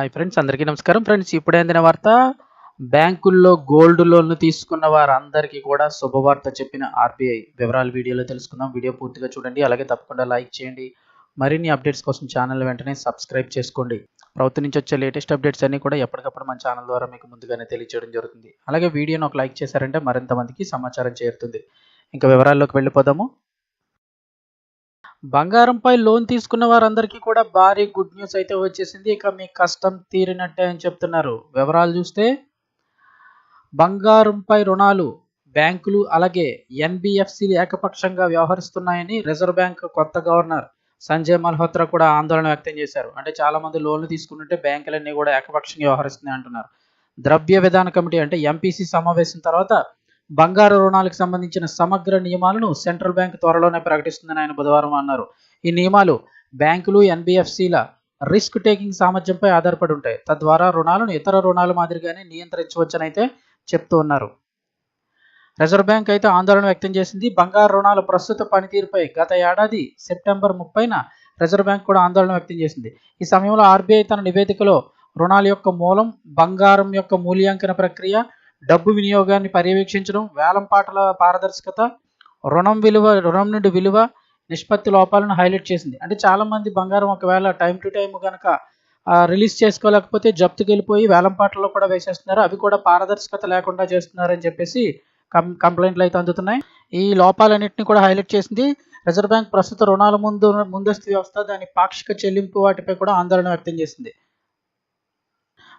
Hi friends అందరికీ నమస్కారం. Friends ఇప్పుడే అందిన వార్త బ్యాంకుల్లో గోల్డ్ లోన్లు తీసుకున్న వారందరికీ కూడా శుభవార్త చెప్పిన ఆర్బీఐ వివరాలు వీడియోలో తెలుసుకుందాం. వీడియో పూర్తిగా చూడండి అలాగే తప్పకుండా లైక్ చేయండి. మరిన్ని అప్డేట్స్ కోసం ఛానల్ వెంటనే సబ్స్క్రైబ్ చేసుకోండి. ప్రభుత్వం నుంచి వచ్చే లేటెస్ట్ అప్డేట్స్ అన్ని కూడా ఎప్పటికప్పుడు మన ఛానల్ ద్వారా మీకు ముందుగానే తెలియజేయడం జరుగుతుంది. అలాగే వీడియోను ఒక లైక్ చేశారంటే మరింత మందికి సమాచారం చేరుతుంది. ఇంకా వివరాల్లోకి వెళ్ళిపోదాము. బంగారంపై లోన్ తీసుకున్న వారందరికీ కూడా భారీ గుడ్ న్యూస్ అయితే వచ్చేసింది. ఇక మీ కష్టం తీరినట్టే అని చెప్తున్నారు. వివరాలు చూస్తే బంగారంపై రుణాలు బ్యాంకులు అలాగే ఎన్బిఎఫ్సిలు ఏకపక్షంగా వ్యవహరిస్తున్నాయని రిజర్వ్ బ్యాంక్ కొత్త గవర్నర్ సంజయ్ మల్హోత్రా కూడా ఆందోళన వ్యక్తం చేశారు. అంటే చాలామంది లోన్లు తీసుకుంటుంటే బ్యాంకులన్నీ కూడా ఏకపక్షంగా వ్యవహరిస్తున్నాయి అంటున్నారు. ద్రవ్య విధాన కమిటీ అంటే ఎంపీసీ సమావేశం తర్వాత బంగారు రుణాలకు సంబంధించిన సమగ్ర నియమాలను సెంట్రల్ బ్యాంక్ త్వరలోనే ప్రకటిస్తుందని ఆయన బుధవారం అన్నారు. ఈ నియమాలు బ్యాంకులు ఎన్బిఎఫ్సిల రిస్క్ టేకింగ్ సామర్థ్యంపై ఆధారపడి ఉంటాయి. తద్వారా రుణాలను ఇతర రుణాల మాదిరిగానే నియంత్రించవచ్చనైతే చెప్తూ ఉన్నారు. రిజర్వ్ బ్యాంక్ అయితే ఆందోళన వ్యక్తం చేసింది. బంగారు రుణాల ప్రస్తుత పనితీరుపై గత ఏడాది సెప్టెంబర్ ముప్పైన రిజర్వ్ బ్యాంక్ కూడా ఆందోళన వ్యక్తం చేసింది. ఈ సమయంలో ఆర్బీఐ తన నివేదికలో రుణాల యొక్క మూలం బంగారం యొక్క మూల్యాంకన ప్రక్రియ డబ్బు వినియోగాన్ని పర్యవేక్షించడం వేలంపాటల పారదర్శకత రుణం విలువ రుణం నుండి విలువ నిష్పత్తి లోపాలను హైలైట్ చేసింది. అంటే చాలామంది బంగారం ఒకవేళ టైం టు టైం కనుక రిలీజ్ చేసుకోలేకపోతే జప్తుకి వెళ్ళిపోయి వేలంపాటల్లో కూడా వేసేస్తున్నారు. అవి కూడా పారదర్శకత లేకుండా చేస్తున్నారని చెప్పేసి కం కంప్లైంట్లు అయితే అందుతున్నాయి. ఈ లోపాలన్నింటినీ కూడా హైలైట్ చేసింది రిజర్వ్ బ్యాంక్ ప్రస్తుత రుణాల ముందు ముందస్తు వ్యవస్థ దాని పాక్షిక చెల్లింపు వాటిపై కూడా ఆందోళన వ్యక్తం చేసింది.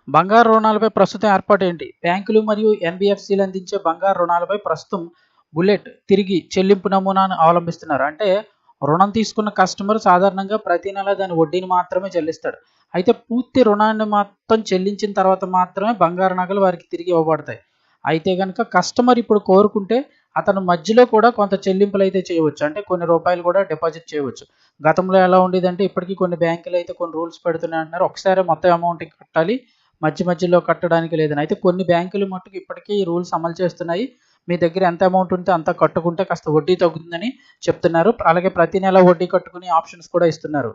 బంగారు రుణాలపై ప్రస్తుతం ఏర్పాటు ఏంటి బ్యాంకులు మరియు ఎన్బిఎఫ్సిలు అందించే బంగారు రుణాలపై ప్రస్తుతం బుల్లెట్ తిరిగి చెల్లింపు నమూనాను అవలంబిస్తున్నారు. అంటే రుణం తీసుకున్న కస్టమర్ సాధారణంగా ప్రతి నెల దాని వడ్డీని మాత్రమే చెల్లిస్తాడు. అయితే పూర్తి రుణాన్ని మొత్తం చెల్లించిన తర్వాత మాత్రమే బంగారు నగలు వారికి తిరిగి ఇవ్వబడతాయి. అయితే కనుక కస్టమర్ ఇప్పుడు కోరుకుంటే అతను మధ్యలో కూడా కొంత చెల్లింపులు అయితే చేయవచ్చు. అంటే కొన్ని రూపాయలు కూడా డిపాజిట్ చేయవచ్చు. గతంలో ఎలా ఉండేదంటే ఇప్పటికీ కొన్ని బ్యాంకులు అయితే కొన్ని రూల్స్ పెడుతున్నాయి అంటున్నారు. ఒకసారి మొత్తం అమౌంట్ కట్టాలి. మధ్య మధ్యలో కట్టడానికి లేదని అయితే కొన్ని బ్యాంకులు మట్టుకు ఇప్పటికీ ఈ రూల్స్ అమలు చేస్తున్నాయి. మీ దగ్గర ఎంత అమౌంట్ ఉంటే అంత కట్టుకుంటే కాస్త వడ్డీ తగ్గుతుందని చెప్తున్నారు. అలాగే ప్రతి నెల వడ్డీ కట్టుకునే ఆప్షన్స్ కూడా ఇస్తున్నారు.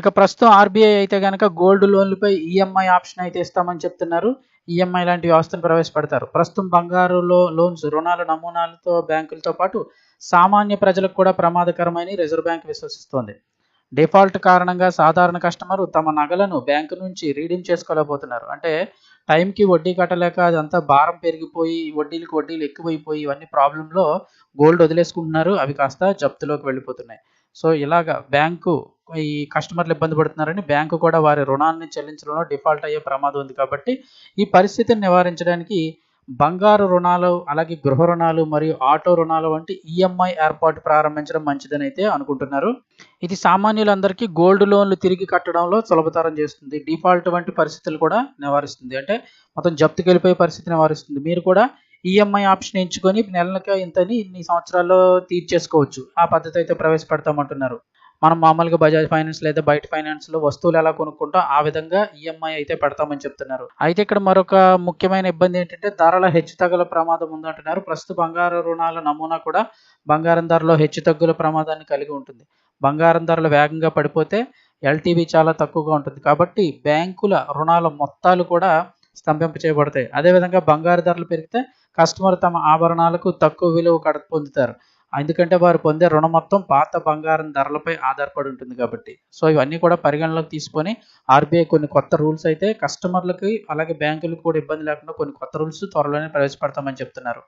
ఇక ప్రస్తుతం ఆర్బీఐ అయితే కనుక గోల్డ్ లోన్లపై ఈఎంఐ ఆప్షన్ అయితే ఇస్తామని చెప్తున్నారు. ఈఎంఐ లాంటి వ్యవస్థను ప్రవేశపెడతారు. ప్రస్తుతం బంగారులో లోన్స్ రుణాల నమూనాలతో బ్యాంకులతో పాటు సామాన్య ప్రజలకు కూడా ప్రమాదకరమని రిజర్వ్ బ్యాంక్ విశ్వసిస్తోంది. డిఫాల్ట్ కారణంగా సాధారణ కస్టమర్ తమ నగలను బ్యాంకు నుంచి రీడీమ్ చేసుకోలేకపోతున్నారు. అంటే టైంకి వడ్డీ కట్టలేక అదంతా భారం పెరిగిపోయి వడ్డీలకు వడ్డీలు ఎక్కువైపోయి ఇవన్నీ ప్రాబ్లంలో గోల్డ్ వదిలేసుకుంటున్నారు. అవి కాస్త జప్తులోకి వెళ్ళిపోతున్నాయి. సో ఇలాగ బ్యాంకు ఈ కస్టమర్లు ఇబ్బంది పడుతున్నారని బ్యాంకు కూడా వారి రుణాన్ని చెల్లించడంలో డిఫాల్ట్ అయ్యే ప్రమాదం ఉంది. కాబట్టి ఈ పరిస్థితిని నివారించడానికి బంగారు రుణాలు అలాగే గృహ రుణాలు మరియు ఆటో రుణాలు వంటి ఈఎంఐ ఏర్పాటు ప్రారంభించడం మంచిదని అయితే అనుకుంటున్నారు. ఇది సామాన్యులందరికీ గోల్డ్ లోన్లు తిరిగి కట్టడంలో సులభతరం చేస్తుంది. డిఫాల్ట్ వంటి పరిస్థితులు కూడా నివారిస్తుంది. అంటే మొత్తం జప్తుకి వెళ్ళిపోయే పరిస్థితి నివారిస్తుంది. మీరు కూడా ఈఎంఐ ఆప్షన్ ఎంచుకొని నెలలకి ఇంతని ఇన్ని సంవత్సరాల్లో తీర్చేసుకోవచ్చు. ఆ పద్ధతి అయితే ప్రవేశపెడతామంటున్నారు. మనం మామూలుగా బజాజ్ ఫైనాన్స్ లేదా బయట ఫైనాన్స్లో వస్తువులు ఎలా కొనుక్కుంటాం ఆ విధంగా ఈఎంఐ అయితే పెడతామని చెప్తున్నారు. అయితే ఇక్కడ మరొక ముఖ్యమైన ఇబ్బంది ఏంటంటే ధరల హెచ్చుతగ్గుల ప్రమాదం ఉందంటున్నారు. ప్రస్తుత బంగారు రుణాల నమూనా కూడా బంగారం ధరలో హెచ్చుతగ్గుల ప్రమాదాన్ని కలిగి ఉంటుంది. బంగారం ధరలు వేగంగా పడిపోతే ఎల్టీవీ చాలా తక్కువగా ఉంటుంది. కాబట్టి బ్యాంకుల రుణాల మొత్తాలు కూడా స్తంభింప చేయబడతాయి. అదేవిధంగా బంగారు ధరలు పెరిగితే కస్టమర్ తమ ఆభరణాలకు తక్కువ విలువ కడ పొందుతారు. ఎందుకంటే వారు పొందే రుణం మొత్తం పాత బంగారం ధరలపై ఆధారపడి ఉంటుంది కాబట్టి. సో ఇవన్నీ కూడా పరిగణలోకి తీసుకొని ఆర్బీఐ కొన్ని కొత్త రూల్స్ అయితే కస్టమర్లకి అలాగే బ్యాంకులకు కూడా ఇబ్బంది లేకుండా కొన్ని కొత్త రూల్స్ త్వరలోనే ప్రవేశపెడతామని చెప్తున్నారు.